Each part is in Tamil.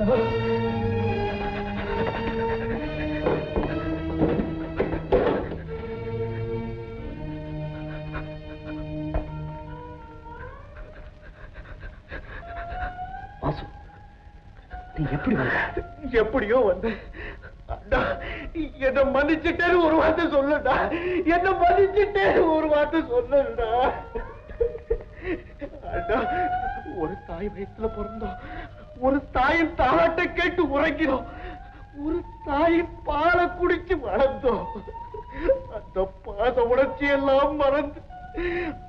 வாசு நீ எப்படி எப்படியோ வந்து. என்ன மன்னிச்சுட்டேன்னு ஒரு வார்த்தை சொல்லுடா. என்ன மன்னிச்சுட்டேன்னு ஒரு வார்த்தை சொல்லுடா. அண்ணா ஒரு தாய் வயிற்றுல பிறந்தோம். ஒரு தாயின் தாளாட்டை கேட்டு உரைக்கிறோம். ஒரு தாயின் பாலை குடிச்சு வளர்ந்தோம். அந்த பாத உணர்ச்சி எல்லாம் மறந்து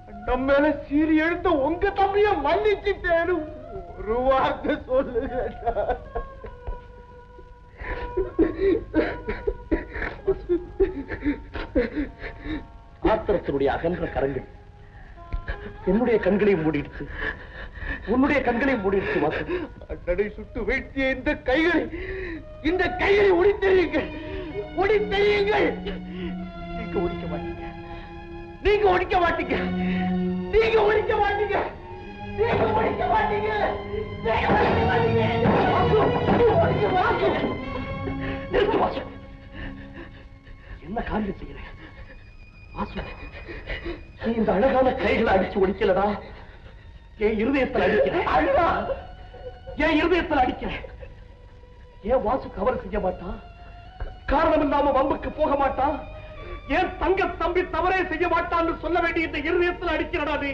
அண்ணம் மேல சீறி எழுந்த உங்க தம்பிய மன்னிச்சுட்டேன்னு ஒரு வார்த்தை சொல்லுங்க. ஆத்திரத்தினுடைய அகன்ற கரங்கள் என்னுடைய கண்களை மூடிடுச்சு. உன்னுடைய கண்களை மூடிடுச்சு வாசு நடை சுட்டு வீழ்த்திய இந்த கைகளை இந்த கைகளை ஒடித்தெறியுங்கள். ஒடித்தெறியுங்கள். நீங்க ஒடிக்க மாட்டீங்க. நீங்க ஒடிக்க மாட்டீங்க. நீங்க ஒடிக்க மாட்டீங்க. நீங்க ஒடிக்க மாட்டீங்க. நீங்க ஒடிக்க மாட்டீங்க. ஒடிக்க மாட்டீங்க நிறுத்து வாசு. என்ன காரியம் செய்கிறேன் வாசு நீ இந்த அழகான கைகளை அடிச்சு ஒடிக்கலடா. என் இருதயத்தில் அடிக்கிறேன்? அழுதா என் இருதயத்தில் அடிக்கிறேன். ஏன் வாசு கவர் செய்ய மாட்டான். காரணம் இல்லாம வம்புக்கு போக மாட்டான். ஏன் தங்க தம்பி தவறே செய்ய மாட்டான்னு சொல்ல வேண்டிய இந்த இருதயத்தில் அடிக்கிறடா நீ.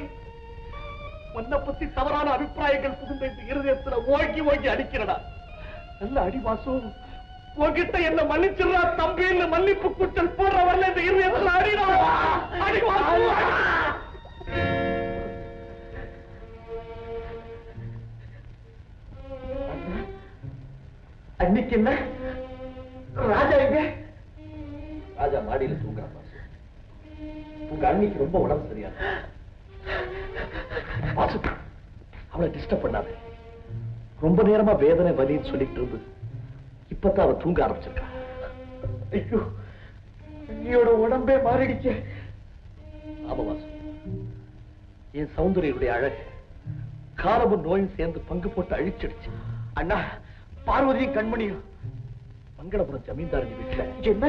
உன்னை பத்தி தவறான அபிப்பிராயங்கள் புகுந்த இந்த இருதயத்துல ஓங்கி ஓங்கி அடிக்கிறடா. நல்ல அடி வாசு. உன்கிட்ட என்ன மன்னிச்சிடுறா தம்பின்னு மன்னிப்பு கூச்சல் போடுற வரல இந்த இருதயத்துல அடிடா. அடி அன்னைக்கு என்ன ராஜா எங்க ராஜா மாடியில தூங்குறான் வாசு உங்க அண்ணிக்கு ரொம்ப உடம்பு சரியா. வாசு அவளை டிஸ்டர்ப் பண்ணாத. ரொம்ப நேரமா வேதனை வலின்னு சொல்லிட்டு இருந்து இப்பதான் அவ தூங்க ஆரம்பிச்சிருக்கா. ஐயோ உடம்பே மாறிடுச்சு. ஆமா வாசு என் சௌந்தரியனுடைய அழகு காலமும் நோயும் சேர்ந்து பங்கு போட்டு அழிச்சிடுச்சு. அண்ணா பார்வதியும் கண்மணியும் மங்களபுரம் ஜமீன்தாரங்க வீட்டுல. என்ன?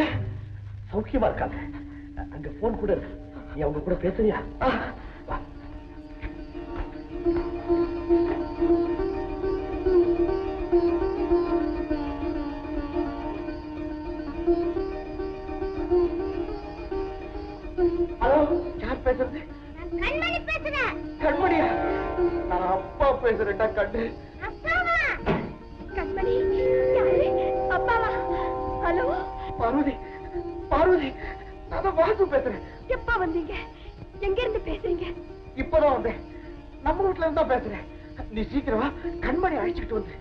சௌக்கியமா இருக்காங்க. அங்க போன் கூட இருக்கு. நீ அவங்க கூட பேசுறியா. ஹலோ யார் பேசுறது? கண்மணி பேசுறேன். கண்மணியா? நான் அப்பா பேசுறேன்டா கண்ணு. நான் தான் வாசு பேசுறேன். எப்ப வந்தீங்க? எங்க இருந்து பேசுறீங்க? இப்பதான் வந்தேன். நம்ம வீட்டுல இருந்தா பேசுறேன். நீ சீக்கிரமா கண்மணி அழைச்சிட்டு வந்து.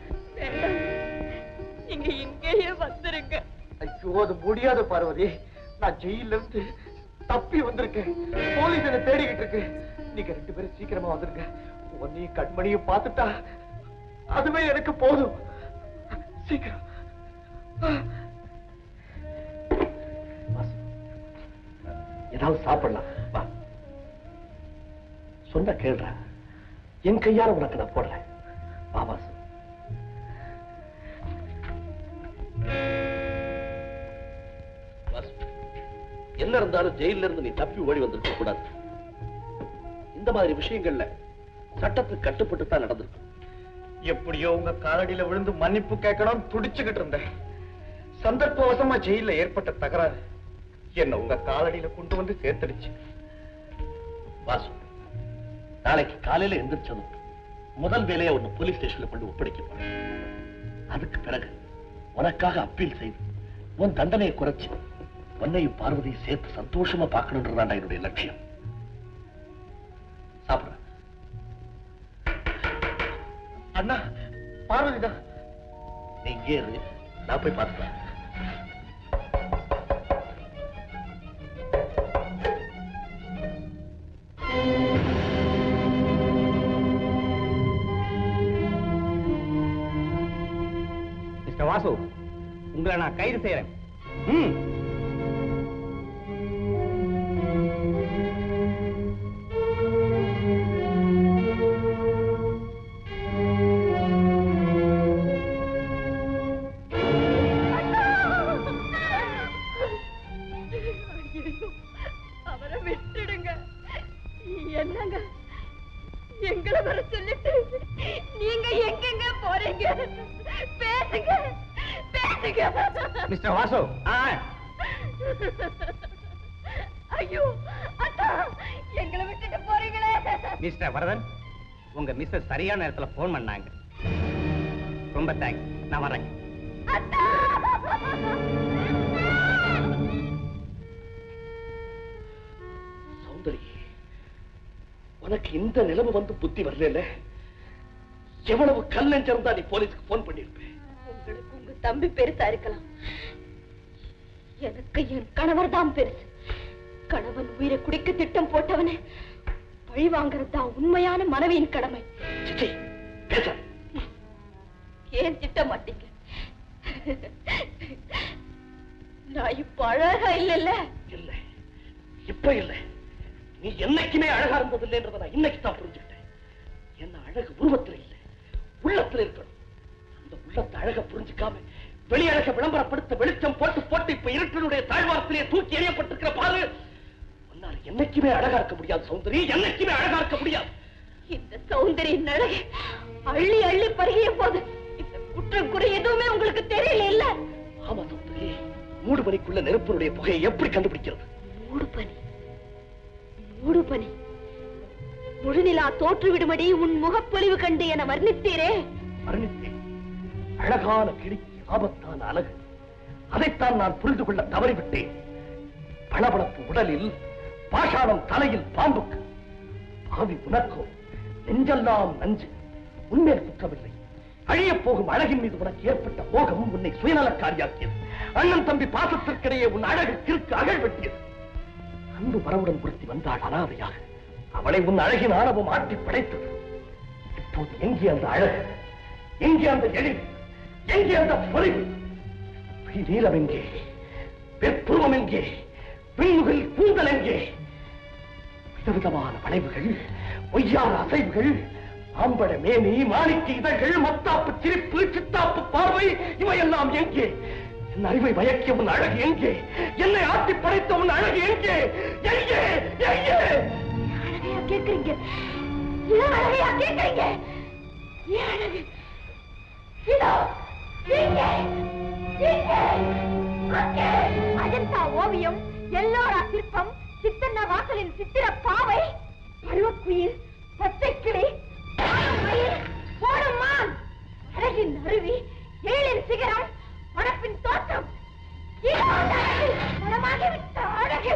நீங்க இங்கேயே வந்துருங்க. ஐயோ அது முடியாது பார்வதி. நான் ஜெயில இருந்து தப்பி வந்திருக்கேன். போலீஸ் என்ன தேடிக்கிட்டு இருக்கு. நீங்க ரெண்டு பேரும் சீக்கிரமா வந்துருங்க. உன்னையும் கண்மணியும் பார்த்துட்டா அதுவே எனக்கு போதும். சீக்கிரம். ஏதாவது சாப்பிடலாம். வா. சொன்ன கேள்ற. என் கையால உனக்கு நான் போடுறேன் வா வாசு என்ன இருந்தாலும் ஜெயில இருந்து நீ தப்பி ஓடி வந்திருக்க கூடாது. இந்த மாதிரி விஷயங்கள்ல சட்டத்துக்கு கட்டுப்பட்டு தான் நடந்திருக்கும் எப்படியோ உங்க காலடியில விழுந்து மன்னிப்பு கேட்கணும்னு துடிச்சுக்கிட்டு இருந்தேன். சந்தர்ப்பவசமா ஜெயில ஏற்பட்ட தகராறு. என்ன உங்க காலடியில கொண்டு வந்து சேர்த்துடுச்சு. வாசு நாளைக்கு காலையில எந்திரிச்சதும் முதல் வேலையை ஒண்ணு போலீஸ் ஸ்டேஷன்ல கொண்டு ஒப்படைக்க போறேன். அதுக்கு பிறகு உனக்காக அப்பீல் செய்து உன் தண்டனையை குறைச்சு உன்னையும் பார்வதியும் சேர்த்து சந்தோஷமா பார்க்கணுன்றதாண்டா என்னுடைய லட்சியம். சாப்பிட அண்ணா பார்வதிதான் நீ இங்கே இரு. நான் போய் பார்த்துக்கலாம் உங்களை நான் கைது செய்யறேன் என்னங்க? எங்களை வர சொல்லிட்டு நீங்க எங்கெங்க போறீங்க? பேசுங்க. மிஸ்டர் வாசு. ஆ. ஐயோ அத்தா எங்களை விட்டுட்டு போறீங்களே. மிஸ்டர் வரதன் உங்க மிஸ்ஸஸ் சரியான நேரத்துல போன் பண்ணாங்க. ரொம்ப தேங்க்ஸ் நான் வரேன். சௌந்தரி உனக்கு இந்த நிலைமை வந்து புத்தி வரல எவ்வளவு கல்லஞ்சம் தான் நீ போலீஸ்க்கு போன் பண்ணிருப்பேன் உங்களுக்கு உங்க தம்பி பெருசா இருக்கலாம். எனக்கு என் கணவர் தான் பெருசு. கணவன் உயிரை குடிக்க திட்டம் போட்டவனே பழி வாங்குறது தான் உண்மையான மனைவியின் கடமை. ஏன் திட்ட மாட்டீங்க? நான் இப்ப அழகா இல்லல்ல? இல்ல. இப்ப இல்ல. நீ என்னைக்குமே அழகா இருந்ததில்லைன்றத நான் இன்னைக்கு தான் புரிஞ்சுக்கிட்டேன். என்ன அழகு உருவத்துல இல்ல உள்ளத்துல இருக்கணும். உள்ளத்தை அழக புரிஞ்சுக்காம வெளி அழக விளம்பரப்படுத்த வெளிச்சம் போட்டு போட்டு இப்ப இருட்டினுடைய தாழ்வாரத்திலே தூக்கி எறியப்பட்டிருக்கிற பாரு. உன்னால என்னைக்குமே அழகா இருக்க முடியாது சௌந்தரி. என்னைக்குமே அழகா இருக்க முடியாது. இந்த சௌந்தரியின் அழகு அள்ளி அள்ளி பருகிய போது இந்த குற்றம் குறை எதுவுமே உங்களுக்கு தெரியல இல்ல ஆமா சௌந்தரி. மூடு மணிக்குள்ள நெருப்பினுடைய புகையை எப்படி கண்டுபிடிக்கிறது? மூடு பனி மூடு பனி முழுநிலா தோற்று விடுமடி உன் முகப்பொலிவு கண்டு என வர்ணித்தீரே. மரணித்தேன் அழகான கிளிக்கு ஆபத்தான அழகு. அதைத்தான் நான் புரிந்து கொள்ள தவறிவிட்டேன். பளபளப்பு உடலில் பாஷாணம் தலையில் பாம்புக்கு. பாவி உனக்கோ நெஞ்செல்லாம் நஞ்சு. உண்மையில் குற்றமில்லை. அழியப் போகும் அழகின் மீது உனக்கு ஏற்பட்ட மோகம் உன்னை சுயநலக்காரியாக்கியது. அண்ணன் தம்பி பாசத்திற்கிடையே உன் அழகு கிறுக்கு அகழ் வெட்டியது. அன்பு வரவுடன் பொருத்தி வந்தாள் அனாதையாக. அவளை உன் அழகின் ஆணவம் ஆட்டி படைத்தது. இப்போது எங்கே அந்த அழகு? எங்கே அந்த எழில்? எங்கே அந்த பொலிவு நீளம் எங்கே? வெற்புருவம் எங்கே? பின்முகில் கூந்தல் எங்கே? விதவிதமான வளைவுகள் பொய்யான அசைவுகள் ஆம்பட மேனி மாணிக்க இதழ்கள் மத்தாப்பு சிரிப்பு சித்தாப்பு பார்வை இவையெல்லாம் எங்கே? என் அறிவை மயக்கிய உன் அழகு எங்கே? என்னை ஆட்டி படைத்த உன் அழகு எங்கே? எங்கே? எங்கே? அழகையா கேக்குறீங்க ஏன் அழகையா கேக்குறீங்க ஏன் அழகு? இதோ! அஜந்தா ஓவியம் எல்லோரா சிற்பம் சித்தன்ன வாசலின் சித்திர பாவை பருவக்குயில் பச்சை கிளி போடும் மான் அழகின் அருவி ஏழின் சிகரம் மணப்பின் தோற்றம் மனமாகிவிட்ட அழகு